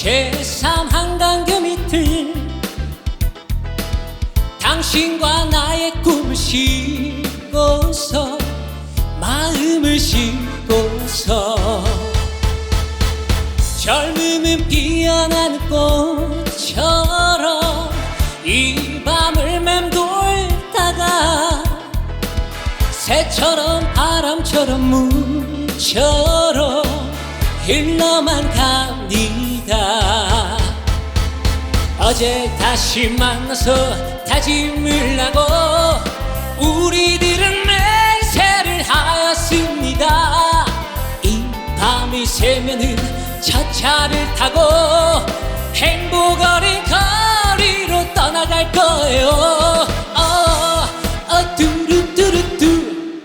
제3 한강교 밑을 당신과 나의 꿈을 싣고서 마음을 싣고서. 젊음은 피어나는 꽃처럼 이 밤을 맴돌다가 새처럼 바람처럼 물처럼 흘러만 갑니다 어제 다시 만나서 다짐을 하고 우리들은 맹세를 하였습니다. 이 밤이 새면은 첫 차를 타고 행복 어린 거리로 떠나갈 거예요. 어, 어, 뚜루뚜루뚜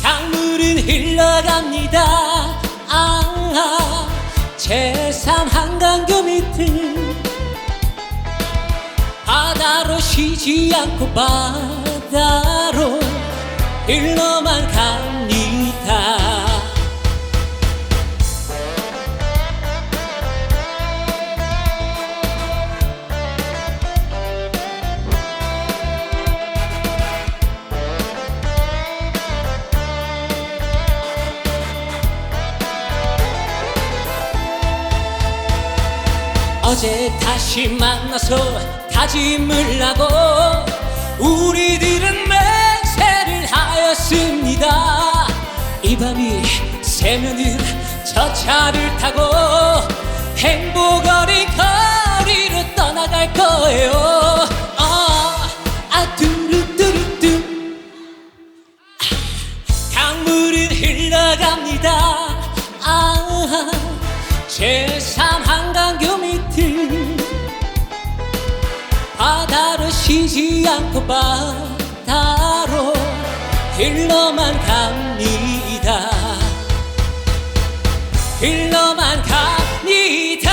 강물은 흘러갑니다. 아, 제3 한강교 밑을 바다로 쉬지 않고 바다로 흘러만 갑니다 어제 다시 만나서 다짐을 하고 우리들은 맹세를 하였습니다. 이 밤이 새면은 저 차를 타고 행복 어린 거 바다로 쉬지 않고 바다로 흘러만 갑니다. 흘러만 갑니다